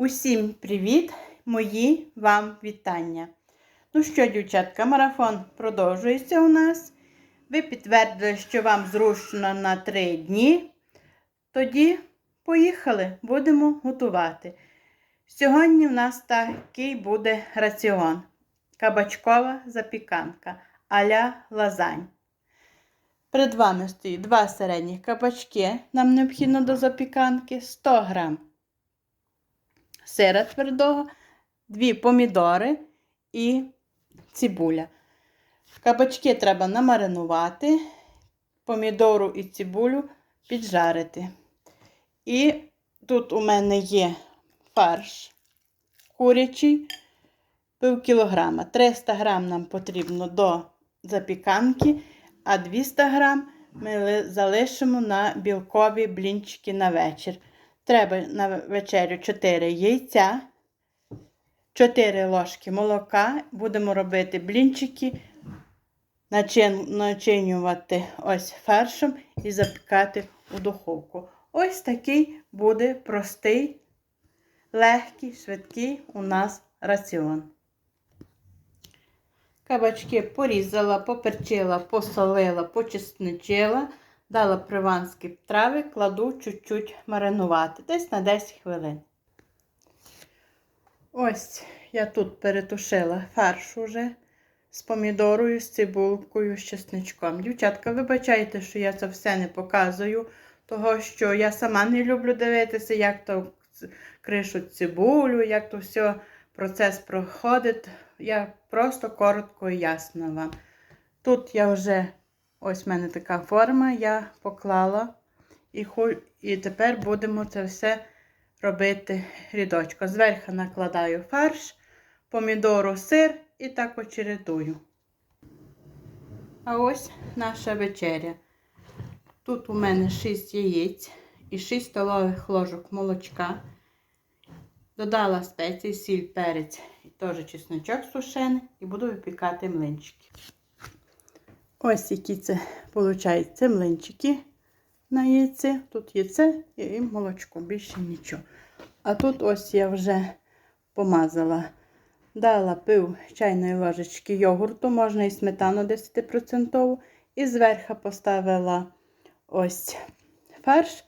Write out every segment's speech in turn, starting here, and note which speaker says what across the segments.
Speaker 1: Усім привіт, мої вам вітання. Ну що, дівчатка, марафон продовжується у нас. Ви підтвердили, що вам зручно на 3 дні. Тоді поїхали, будемо готувати. Сьогодні в нас такий буде раціон. Кабачкова запіканка а-ля лазань. Перед вами стоїть два середніх кабачки. Нам необхідно до запіканки 100 грам сира твердого, дві помідори і цибуля. Кабачки треба намаринувати, помідору і цибулю піджарити. І тут у мене є фарш курячий, пів кілограма. 300 грам нам потрібно до запіканки, а 200 грам ми залишимо на білкові блінчики на вечір. Треба на вечерю 4 яйця, 4 ложки молока. Будемо робити блінчики, начинювати ось фаршем і запікати у духовку. Ось такий буде простий, легкий, швидкий у нас раціон. Кабачки порізала, поперчила, посолила, почесничила. Дала приванські трави, кладу чуть-чуть маринувати, десь на 10 хвилин. Ось я тут перетушила фарш уже з помідорою, з цибулкою, з чесничком. Дівчатка, вибачайте, що я це все не показую, того що я сама не люблю дивитися, як то кришуть цибулю, як то все процес проходить. Я просто коротко і ясно вам. Тут я вже Ось в мене така форма, я поклала і і тепер будемо це все робити рядочко. Зверху накладаю фарш, помідору, сир і так очередую. А ось наша вечеря. Тут у мене 6 яєць і 6 столових ложок молочка. Додала спеції, сіль, перець і теж чесночок сушений і буду випікати млинчики. Ось які це, виходить, це млинчики на яйце. Тут яйце і молочко, більше нічого. А тут ось я вже помазала. Дала пив чайної ложечки йогурту, можна і сметану 10%. І зверху поставила ось фарш.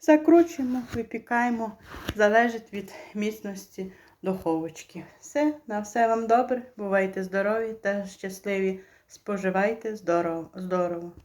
Speaker 1: Закручуємо, випікаємо, залежить від міцності духовочки. Все, на все вам добре. Бувайте здорові та щасливі. Споживайте здорово. здорово.